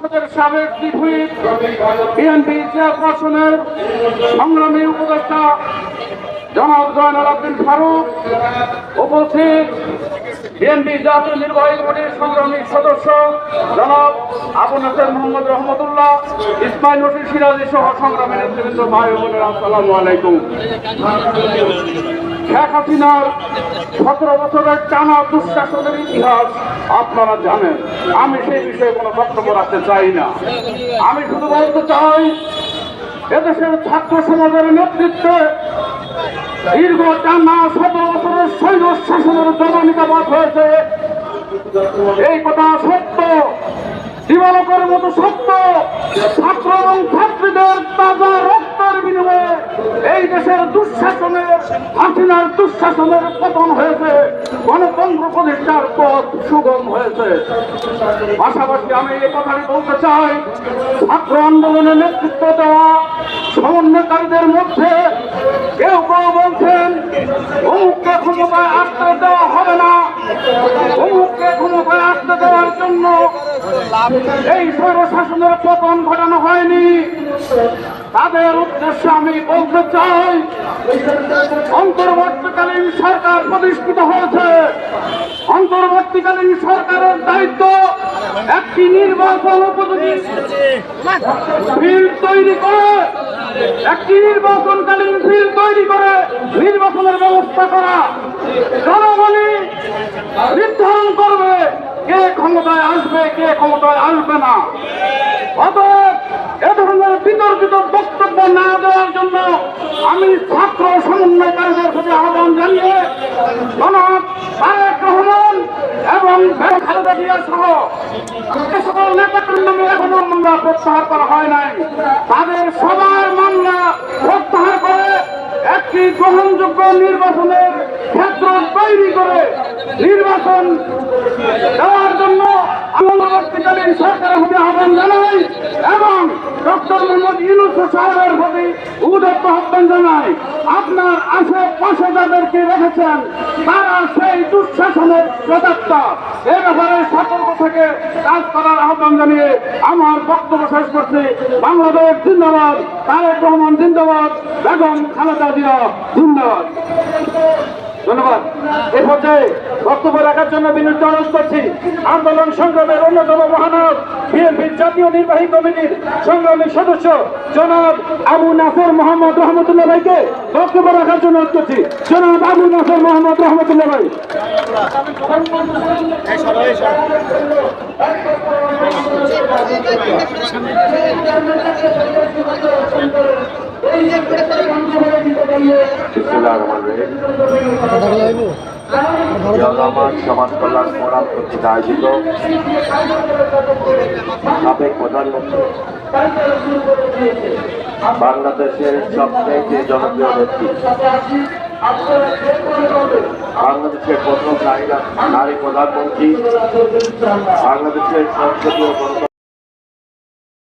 পরিষদের সাবেক ত্রিপুরীর বিএনপি চেয়ারপারসনের সংগ্রামী উপদেষ্টা জনাব জয়নাল আব্দিন ফারুক উপস্থিত বিএনপি জাতীয় নির্বাহী কমিটির সদস্য জনাব আবু নাসের মোহাম্মদ রহমতুল্লাহ, ইসমাইল হোসেন সিরাজি সহ সংগ্রামী নেতৃবৃন্দ ভাই বোনেরা, আসসালামু আলাইকুম। শেখ হাসিনার সতেরো বছরের টানা দুঃশাসনের ইতিহাস আপনারা জানেন। আমি সেই বিষয়ে কোনো বক্তব্য রাখতে চাই না। আমি শুধু বলতে চাই, এদেশের ছাত্র সমাজের নেতৃত্বে দীর্ঘ টানা সতেরো বছরের সৈন্য শাসনের জননিকাবাদ হয়েছে। এই কথা সত্য। দিবালকের মতো সত্য। ছাত্র এবং ছাত্রীদের তাজা রক্তের বিনিময়ে এই দেশের দুঃশাসনের, হাসিনার দুঃশাসনের পতন হয়েছে। গণতন্ত্র প্রতিষ্ঠার পথ সুগম হয়েছে। পাশাপাশি আমি এই কথাটি বলতে চাই, ছাত্র আন্দোলনের নেতৃত্ব দেওয়া সমন্বয়কারীদের মধ্যে কেউ কেউ বলছেন, অমুককে ক্ষমতায় আসতে দেওয়া অমুককে ক্ষমতায় আসতে জন্য এই স্বৈর শাসনের পতন ঘটানো হয়নি। তাদের উদ্দেশ্যে আমি বলতে চাই, অন্তর্বর্তীকালীন সরকার প্রতিষ্ঠিত হয়েছে। অন্তর্বর্তীকালীন সরকারের দায়িত্ব একটি নির্বাচন উপযোগী ফিল্ড তৈরি করে, একটি নির্বাচনকালীন ফিল্ড তৈরি করে নির্বাচনের ব্যবস্থা করা। নির্ধারণ করবে কে ক্ষমতায় আসবে, কে ক্ষমতায় আসবে না। অতএব এ ধরনের বিতর্কিত বক্তব্য না দেওয়ার জন্য আমি ছাত্র সমন্বয়কারীদের প্রতি আহ্বান জানিয়ে জনাব তারেক রহমান এবং খালেদা জিয়া সহ সকল নেতাদের এখনও মামলা প্রত্যাহার করা হয় নাই, তাদের সবার মামলা প্রত্যাহার করে একটি গ্রহণযোগ্য নির্বাচনের ক্ষেত্র তৈরি করে নির্বাচন দেওয়ার জন্য পরবর্তীকালীন সরকারের আহ্বান জানাই এবং ডক্টর মোহাম্মদ ইউনুস সাহেবের প্রতি উদত্ত আহ্বান জানাই। আপনার আশেপাশে যাদেরকে রেখেছেন, তারা সেই দুঃশাসনের প্রদাত্তা এ ব্যাপারে সতর্ক থেকে কাজ করার আহ্বান জানিয়ে আমার বক্তব্য শেষ করছি। বাংলাদেশ জিন্দাবাদ, তারেক রহমান জিন্দাবাদ, বেগম খালেদা জিয়া জিন্দাবাদ। ধন্যবাদ। এ পর্যায়ে বক্তব্য রাখার জন্য বিনীত অনুরোধ করছি। আন্দোলন সংগ্রামের অন্যতম মহানায়ক, বিএনপির জাতীয় নির্বাহী কমিটির সংগ্রামী সদস্য, জনাব আবু নাসর মোহাম্মদ রহমতুল্লাহ ভাইকে বক্তব্য রাখার জন্য অনুরোধ করছি। জনাব আবু নাসর মোহাম্মদ রহমতুল্লাহ ভাই। বিসমুল্লাহ রহমান কল্যাণ বাংলাদেশের সবচেয়ে জনপ্রিয় ব্যক্তি। বাংলাদেশের প্রথম নারী নারী প্রধানমন্ত্রী। বাংলাদেশের সংসদীয়